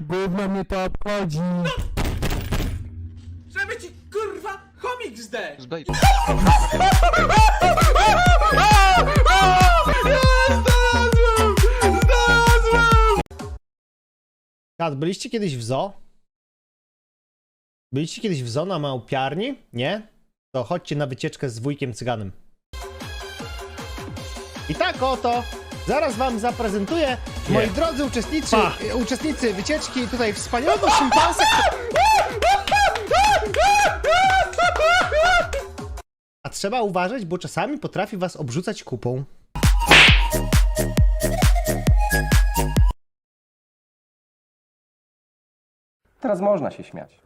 Gówno mnie to obchodzi. Żeby ci kurwa chomik zdech! Z baby. Kat, byliście kiedyś w zoo? Byliście kiedyś w zoo na małpiarni? Nie? To chodźcie na wycieczkę z wujkiem cyganem. I tak oto, zaraz wam zaprezentuję, moi drodzy uczestnicy, uczestnicy wycieczki, tutaj wspaniałego szympansa, A trzeba uważać, bo czasami potrafi was obrzucać kupą. Teraz można się śmiać.